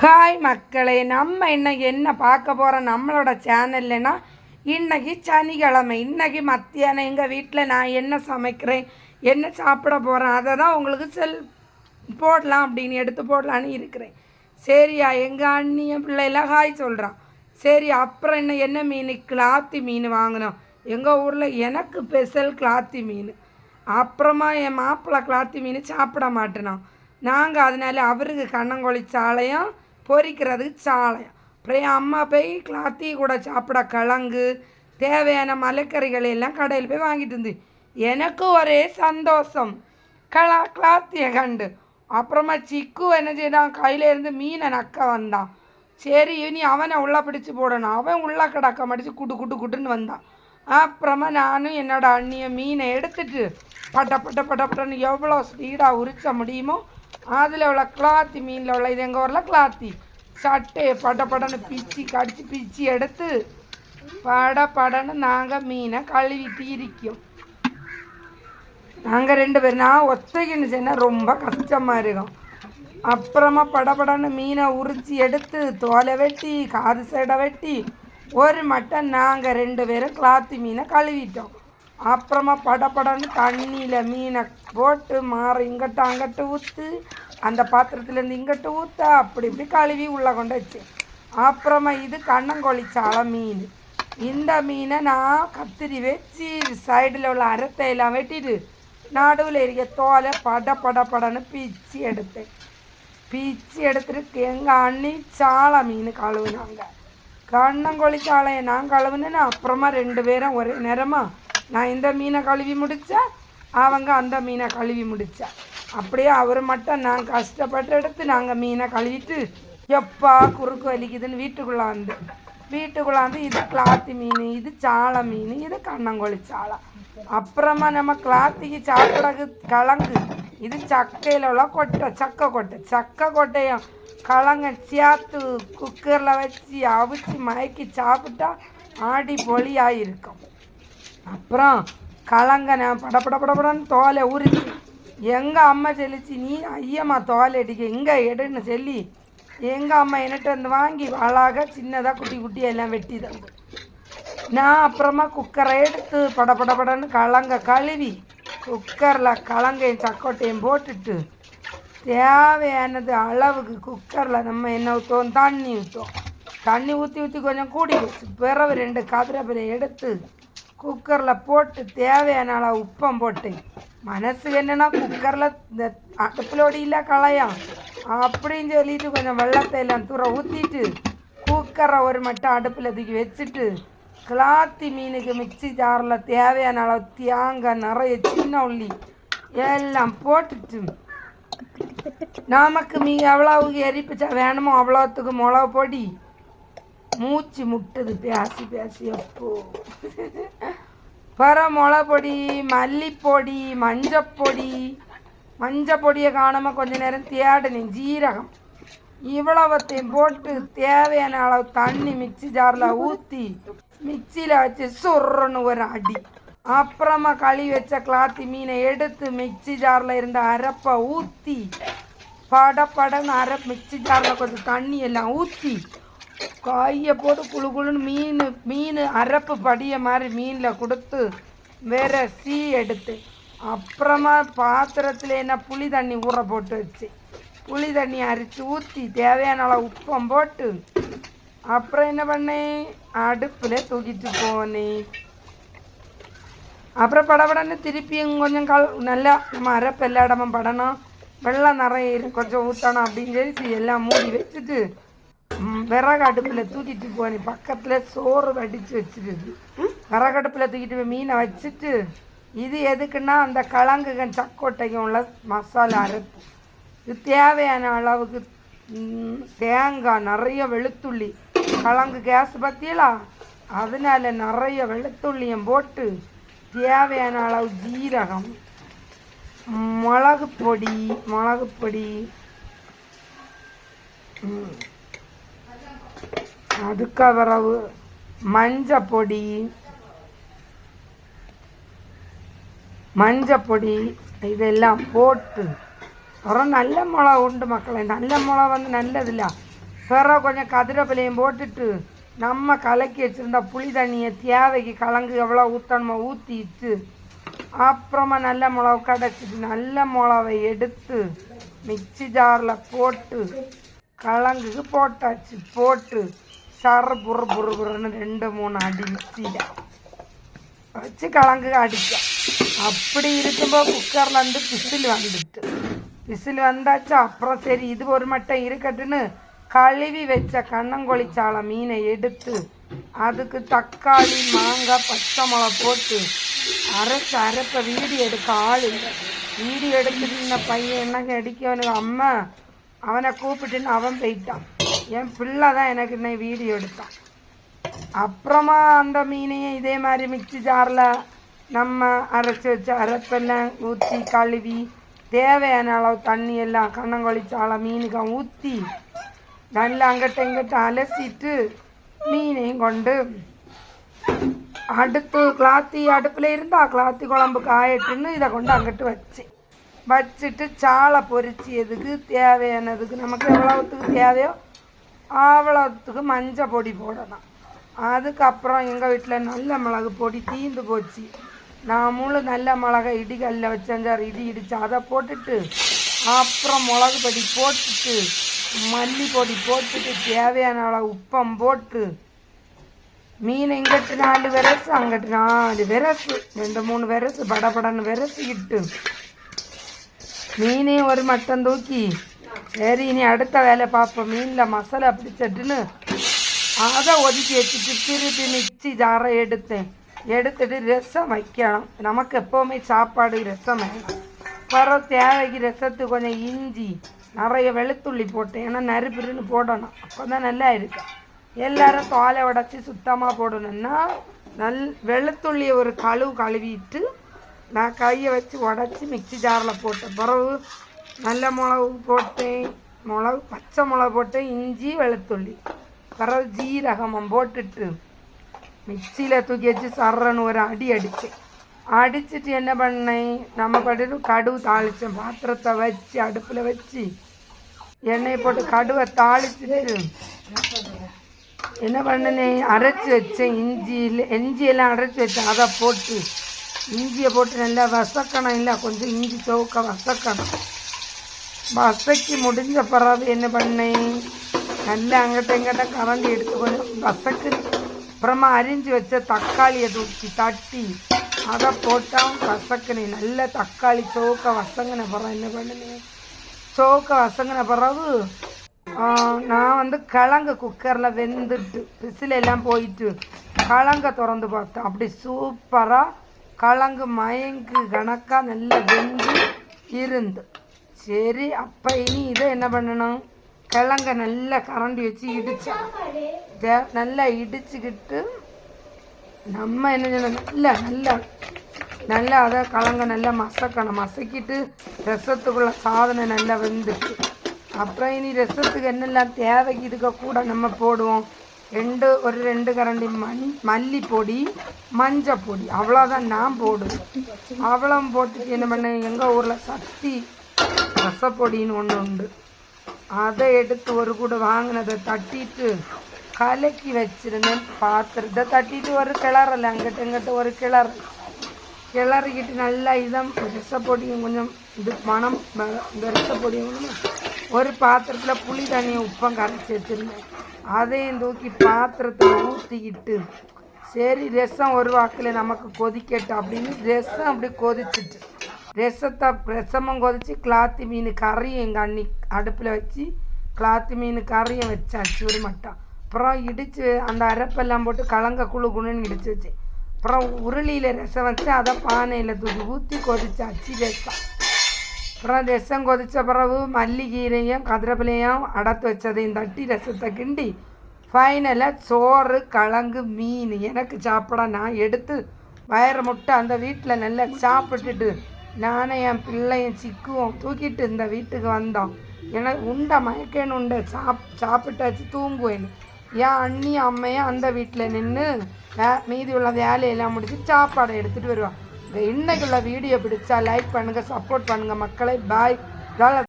Hi மக்களே நம்ம இன்னைக்கு என்ன பார்க்க போகிறோம் நம்மளோட சேனல்லனா இன்றைக்கி சனிக்கிழமை. இன்றைக்கி மத்தியானம். எங்கள் வீட்டில் நான் என்ன சமைக்கிறேன்? என்ன சாப்பிட போகிறேன் அதை தான் உங்களுக்கு செல் போடலாம் அப்படின்னு எடுத்து போடலான்னு இருக்கிறேன். சரியா? எங்கள் அண்ணிய பிள்ளைலாம் ஹாய் சொல்கிறான் சரி அப்புறம் என்ன? என்ன மீன்? கிளாத்தி மீன் வாங்கினோம். எங்கள் ஊரில் எனக்கு ஸ்பெஷல் கிளாத்தி மீன். அப்புறமா என் மாப்பிள்ளை கிளாத்தி மீன் சாப்பிட மாட்டேனான். நாங்கள் அதனால அவருக்கு கண்ணங்கொழி சாலையும் பொறிக்கிறது சாலையா? அப்புறம் என் அம்மா போய் கிளாத்தி கூட சாப்பிட கிழங்கு தேவையான மலைக்கறிகள் எல்லாம் கடையில் போய் வாங்கிட்டு இருந்து எனக்கு ஒரே சந்தோஷம். கிளா கிளாத்தியை கண்டு. அப்புறமா சிக்கு என்ன செய்தான்? கையிலேருந்து மீனை நக்க வந்தான். சரி இனி அவனை உள்ளே பிடிச்சு போடணும். அவன் உள்ள கிடக்க மடித்து குட்டு குட்டு குட்டுன்னு வந்தான். அப்புறமா நானும் என்னோட அண்ணியை மீனை எடுத்துட்டு பட்ட பட்ட பட்ட பட்டன்னு எவ்வளோ ஸ்பீடாக உரிச்ச முடியுமோ அதில் உள்ள கிளாத்தி மீனில் உள்ள இது எங்கள் ஊரில் கிளாத்தி சட்டையை பட படன்னு பிச்சு கடிச்சு பிச்சு எடுத்து பட படன்னு நாங்கள் மீனை கழுவிட்டு இருக்கோம் நாங்கள் ரெண்டு பேரும் நான் ஒத்தைக்குன்னு சொன்னால் ரொம்ப கஷ்டமாக இருக்கும். அப்புறமா படபடன்னு மீனை உரிச்சு எடுத்து தோலை வெட்டி காது சைடை வெட்டி ஒரு மட்டன் நாங்கள் ரெண்டு பேரும் கிளாத்தி மீனை கழுவிட்டோம். அப்புறமா படபடன்னு தண்ணியில் மீனை போட்டு மாற இங்கிட்ட அங்கிட்ட ஊற்று அந்த பாத்திரத்துலேருந்து இங்கிட்ட ஊற்ற அப்படி இப்படி கழுவி உள்ளே கொண்டு வச்சு. அப்புறமா இது கண்ணங்கொழிச்சாலை மீன். இந்த மீனை நான் கத்திரி வச்சு சைடில் உள்ள அரத்தையெல்லாம் வெட்டிட்டு நடுவில் இருக்க தோலை பட பட படன்னு பிச்சு எடுத்தேன். பிச்சு எடுத்துட்டு எங்கள் அண்ணி சாலை மீன் கழுவுனாங்க. கண்ணங்கொழி சாலையை நான் கழுவுனேன்னு அப்புறமா ரெண்டு பேரும் ஒரே நேரமாக நான் இந்த மீனை கழுவி முடித்தேன் அவங்க அந்த மீனை கழுவி முடித்தா அப்படியே அவர் மட்டும் நான் கஷ்டப்பட்டு எடுத்து நாங்கள் மீனை கழுவிட்டு எப்பா குறுக்கு வலிக்குதுன்னு வீட்டுக்குள்ளே வந்து வீட்டுக்குள்ளே வந்து இது கிளாத்தி மீன் இது சாலை மீன் இது கண்ணங்கோழி சாலை அப்புறமா நம்ம கிளாத்திக்கு சாப்பிடக்கு கிழங்கு இது சக்கையில் உள்ள கொட்டை சக்கை கொட்டை. சக்கை கொட்டையும் கிழங்க சேர்த்து குக்கரில் வச்சு அவிச்சு மயக்கி சாப்பிட்டா ஆடி பொலியாக இருக்கும் அப்புறம் கலங்க நான் படப்படன்னு தோலை ஊறிச்சு எங்கள் அம்மா செல்லிச்சு நீ ஐயம்மா தோலை அடிக்க இங்கே எடுன்னு சொல்லி எங்கள் அம்மா என்கிட்ட வந்து வாங்கி அழகாக சின்னதாக குட்டி குட்டி எல்லாம் வெட்டி தந்து. நான் அப்புறமா குக்கரை எடுத்து பட படன்னு கலங்க கழுவி குக்கரில் கலங்கையும் சக்கோட்டையும் போட்டுட்டு தேவையானது அளவுக்கு குக்கரில் நம்ம என்ன ஊற்றுவோம் தண்ணி ஊற்றுவோம் தண்ணி ஊற்றி ஊற்றி கொஞ்சம் கூடி வச்சு பிறவு ரெண்டு கதிரப்பிலை எடுத்து குக்கரில் போட்டு தேவையான அளவு உப்பம் போட்டு. மனசு என்னன்னா குக்கரில் இந்த அடுப்பிலோடியில் களையாம். அப்படின்னு சொல்லிட்டு கொஞ்சம் வெள்ளத்தை எல்லாம் தூர ஊற்றிட்டு குக்கரை ஒரு மட்டும் அடுப்பில் தூக்கி வச்சுட்டு கிளாத்தி மீனுக்கு மிக்ஸி ஜாரில் தேவையான அளவு தேங்காய் நிறைய சின்ன உள்ளி எல்லாம் போட்டுட்டு நமக்கு மீ எவ்வளவு எரிப்பிச்சா வேணுமோ அவ்வளோத்துக்கு மிளகு பொடி மூச்சு முட்டுது பேசி பேசி அப்போ. பிற பொடி மல்லிப்பொடி மஞ்சப்பொடி. மஞ்சப்பொடியை காணாமல் கொஞ்ச நேரம் தேடினேன் ஜீரகம். இவ்வளவத்தையும் போட்டு தேவையான அளவு தண்ணி மிக்ஸி ஜாரில் ஊற்றி மிக்சியில் வச்சு சுருன்னு ஒரு அடி. அப்புறமா களி வச்ச கிளாத்தி மீனை எடுத்து மிக்ஸி ஜாரில் இருந்த அரப்பை ஊற்றி பட படன்னு அரை மிக்சி ஜாரில் கொஞ்சம் தண்ணி எல்லாம் ஊற்றி காயை போட்டு குழு குழுன்னு மீன் மீன் அரப்பு படிய மாதிரி மீனில் கொடுத்து வேற சீ எடுத்து அப்புறமா பாத்திரத்தில் என்ன புளி தண்ணி ஊற போட்டு வச்சு புளி தண்ணி அரித்து ஊற்றி தேவையான அளவு உப்பம் போட்டு அப்புறம் என்ன பண்ணேன் அடுப்பில் தூக்கிட்டு போனேன் அப்புறம் படபடன்னு திருப்பியும் கொஞ்சம் கல் நல்லா நம்ம அரைப்பு எல்லா இடமும் படணும். வெள்ளம் நிறைய கொஞ்சம் ஊற்றணும் அப்படின்னு சொல்லி எல்லாம் மூடி வச்சுட்டு விறகு அடுப்பில் தூக்கிட்டு போனேன் பக்கத்தில் சோறு வடித்து வச்சுருக்கு விறகு அடுப்பில் தூக்கிட்டு போய் மீனை வச்சுட்டு இது எதுக்குன்னா அந்த கிழங்குகள் சக்கோட்டைக்கும் உள்ள மசாலா அரைப்பு. இது தேவையான அளவுக்கு தேங்காய் நிறைய வெளுத்துள்ளி. கிழங்கு கேஸ் பற்றியலா அதனால நிறைய வெளுத்துள்ளியும் போட்டு தேவையான அளவு ஜீரகம் மிளகு பொடி மிளகு பொடி ம். அதுக்கு மஞ்சப்பொடி மஞ்சள் பொடி மஞ்சள் பொடி இதெல்லாம் போட்டு அப்புறம் நல்ல மிளகா உண்டு மக்களை நல்ல மிளகா வந்து நல்லதில்ல பிறகு கொஞ்சம் கதிரப்பிலையும் போட்டுட்டு நம்ம கலக்கி வச்சுருந்தா புளி தண்ணியை தேவைக்கு கலங்கு எவ்வளோ ஊற்றணுமோ ஊற்றிட்டு அப்புறமா நல்ல மிளகு கடைச்சிட்டு நல்ல மிளவை எடுத்து மிக்ஸி ஜாரில் போட்டு கலங்குக்கு போட்டாச்சு போட்டு சர புரு புரு புருன்னு ரெண்டு மூணு அடி மிக்சியில் வச்சு கலங்கு அப்படி இருக்கும்போது குக்கரில் வந்து பிசில் வந்துட்டு பிசில் வந்தாச்சு அப்புறம் சரி இது ஒரு மட்டம் இருக்கட்டுன்னு கழுவி வச்ச கண்ணங்கொழிச்சால மீனை எடுத்து அதுக்கு தக்காளி மாங்காய் பச்சை மிளகா போட்டு அரைச்சு அரைப்ப வீடியோ எடுக்க ஆள் இல்லை வீடியோ எடுத்துட்டு இந்த பையன் என்னங்க அடிக்கவனுக்கு அம்மா அவனை கூப்பிட்டுன்னு அவன் போயிட்டான் என் பிள்ளை தான் எனக்கு இன்னைக்கு வீடியோ எடுத்தான். அப்புறமா அந்த மீனையும் இதே மாதிரி மிக்சி ஜாரில் நம்ம அரைச்சி வச்ச அரைப்பெல்லாம் ஊற்றி கழுவி தேவையான அளவு தண்ணி எல்லாம் கண்ணங்கொழிச்சால மீனுக்கு ஊற்றி நல்லா அங்கிட்ட இங்கிட்ட அலசிட்டு மீனையும் கொண்டு அடுத்து கிளாத்தி அடுப்பில் இருந்தால் கிளாத்தி குழம்பு காயட்டுன்னு இதை கொண்டு அங்கிட்டு வச்சேன் வச்சுட்டு சாலை பொரிச்சியதுக்கு தேவையானதுக்கு நமக்கு எவ்வளவுத்துக்கு தேவையோ அவ்வளோத்துக்கு மஞ்சள் பொடி போடணும். அதுக்கப்புறம் எங்கள் வீட்டில் நல்ல மிளகு பொடி தீந்து போச்சு. நான் முழு நல்ல மிளகை இடிகல்ல வச்சஞ்சார் இடி இடிச்சு அதை போட்டுட்டு அப்புறம் மிளகு பொடி போட்டுட்டு மல்லி பொடி போட்டுட்டு தேவையான அளவு உப்பம் போட்டு மீன் இங்கிட்டு நாலு விரசு அங்கிட்டு நாலு விரசு ரெண்டு மூணு விரசு படபடன்னு விரசிக்கிட்டு மீனையும் ஒரு மட்டம் தூக்கி சரி இனி அடுத்த வேலை பார்ப்போம். மீனில் மசாலா பிடிச்சிட்டுன்னு அதை ஒதுக்கி வச்சுட்டு திருப்பி மிக்ஸி ஜாரை எடுத்தேன். எடுத்துட்டு ரசம் வைக்கணும். நமக்கு எப்போவுமே சாப்பாடு ரசம் வர தேவைக்கு ரசத்துக்கு கொஞ்சம் இஞ்சி நிறைய வெளுத்துள்ளி போட்டேன். ஏன்னா நறுப்பிருன்னு போடணும். அப்போ தான் நல்லா இருக்கும். எல்லாரும் தோலை உடச்சி சுத்தமாக போடணும்னா நல் வெளுத்துள்ளியை ஒரு கழுவு கழுவிட்டு நான் கையை வச்சு உடச்சி மிக்ஸி ஜாரில் போட்டேன் பிறகு நல்ல மிளகு போட்டேன் மிளகு பச்சை மிளகு போட்டேன் இஞ்சி வெளுத்துள்ளி. பிறகு ஜீரகமம் போட்டுட்டு மிக்சியில் தூக்கி வச்சு சர்றன்னு ஒரு அடி அடித்தேன் அடிச்சுட்டு என்ன பண்ணேன் நம்ம பாட்டுட்டு கடுவு தாளித்தேன் பாத்திரத்தை வச்சு அடுப்பில் வச்சு எண்ணெய் போட்டு கடுவை தாளிச்சுட்டு என்ன பண்ணினேன்? அரைச்சி வச்சேன் இஞ்சியில் இஞ்சியெல்லாம் அரைச்சி வச்சேன் அதை போட்டு இஞ்சியை போட்டு நல்லா வசக்கணும். இல்லை கொஞ்சம் இஞ்சி சவுக்க வசக்கணும். வசக்கி முடிஞ்ச பிறகு என்ன பண்ணேன் நல்லா அங்கிட்ட இங்கிட்ட கரண்டி எடுத்து கொஞ்சம் வசக்கு அப்புறமா அரிஞ்சு வச்ச தக்காளியை தூக்கி தட்டி அதை போட்டால் வசக்குனேன் நல்ல தக்காளி சோக்க வசங்கின பிறகு என்ன பண்ணினேன் சோக்க வசங்கின பிறகு நான் வந்து கிழங்கு குக்கரில் வெந்துட்டு விசில் எல்லாம் போயிட்டு கிழங்க திறந்து பார்த்தேன். அப்படி சூப்பராக கிழங்கு மயங்கு கணக்காக நல்லா வெந்து இருந்து சரி அப்போ இனி இதை என்ன பண்ணணும்? கிழங்க நல்லா கரண்டி வச்சு இடிச்சா. தே- நல்லா இடிச்சுக்கிட்டு நம்ம என்ன செய்யணும் நல்லா நல்லா நல்லா அதை கலங்க நல்லா மசக்கணும். மசக்கிட்டு ரசத்துக்குள்ள சாதனை நல்லா வெந்துச்சு அப்புறம் இனி ரசத்துக்கு என்னெல்லாம் தேவைக்கு இதுக்கு கூட நம்ம போடுவோம். ரெண்டு ஒரு ரெண்டு கரண்டி மண் மல்லிப்பொடி மஞ்சள் பொடி அவ்வளோதான் நான் போடுவேன். அவ்வளோ போட்டுட்டு என்ன பண்ணேன் எங்கள் ஊரில் சக்தி ரசப்பொடின்னு ஒன்று உண்டு. அதை எடுத்து ஒரு கூட வாங்கினதை தட்டிட்டு கலக்கி வச்சிருந்தேன். பாத்திரத்தை தட்டிட்டு ஒரு கிளறல அங்கிட்ட இங்கிட்ட ஒரு கிளறு கிளறிக்கிட்டு நல்லா இதம் ரசப்பொடியும் கொஞ்சம் இது மணம் இந்த ரசப்பொடியும் ஒரு பாத்திரத்தில் புளி தண்ணியை உப்பம் கரைச்சி வச்சுருந்தேன். அதையும் தூக்கி பாத்திரத்தை ஊற்றிக்கிட்டு சரி ரசம் ஒரு வாக்கில் நமக்கு கொதிக்கட்டும் அப்படின்னு ரசம் அப்படி கொதிச்சிட்டு ரசத்தை ரசமும் கொதிச்சு கிளாத்தி மீன் கறியும் எங்கள் அண்ணி அடுப்பில் வச்சு கிளாத்தி மீன் கறியும் வச்சாச்சு ஒரு மட்டம் அப்புறம் இடித்து அந்த அரைப்பெல்லாம் போட்டு கலங்க குழு குழுன்னு இடிச்சு வச்சேன் அப்புறம் உருளியில் ரசம் வச்சு அதை பானையில் தூக்கி ஊற்றி கொதிச்சாச்சு ரசம் அப்புறம் ரசம் கொதித்த பிறகு மல்லிகீரையும் கதிரப்பிலையும் அடத்து வச்சதையும் தட்டி ரசத்தை கிண்டி ஃபைனலாக சோறு கலங்கு மீன் எனக்கு சாப்பிட நான் எடுத்து வயிறு முட்டை அந்த வீட்டில் நல்லா சாப்பிட்டுட்டு நானும் என் பிள்ளையும் சிக்குவோம். தூக்கிட்டு இந்த வீட்டுக்கு வந்தோம். எனக்கு உண்டை மயக்கேன்னு உண்டை. சாப் சாப்பிட்டாச்சு தூங்குவேன்னு என் அண்ணி அம்மையும் அந்த வீட்டில் நின்று மீதி உள்ள வேலையெல்லாம் முடிச்சு சாப்பாடை எடுத்துகிட்டு வருவான் இன்னைக்குள்ள வீடியோ பிடிச்சா லைக் பண்ணுங்கள் சப்போர்ட் பண்ணுங்கள் மக்களை. பாய்